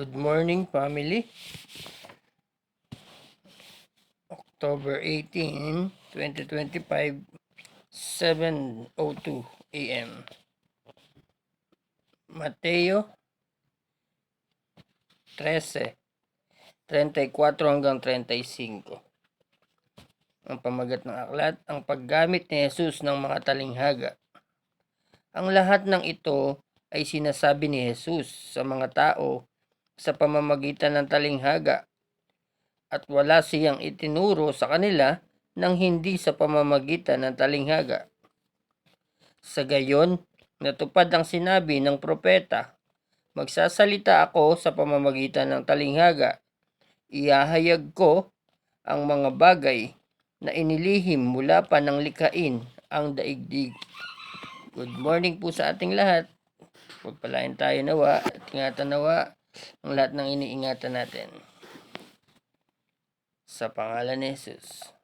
Good morning, family. October 18, 2025, 7.02 a.m. Mateo 13, 34 hanggang 35. Ang pamagat ng aklat, ang paggamit ni Jesus ng mga talinghaga. Ang lahat ng ito ay sinasabi ni Jesus sa mga tao sa pamamagitan ng talinghaga at wala siyang itinuro sa kanila nang hindi sa pamamagitan ng talinghaga. Sa gayon, natupad ang sinabi ng propeta, Magsasalita ako sa pamamagitan ng talinghaga. Iyahayag ko ang mga bagay na inilihim mula pa ng likain ang daigdig. Good morning po sa ating lahat. Pagpalain tayo nawa at ingatan nawa ang lahat ng iniingatan natin. Sa pangalan ni Jesus.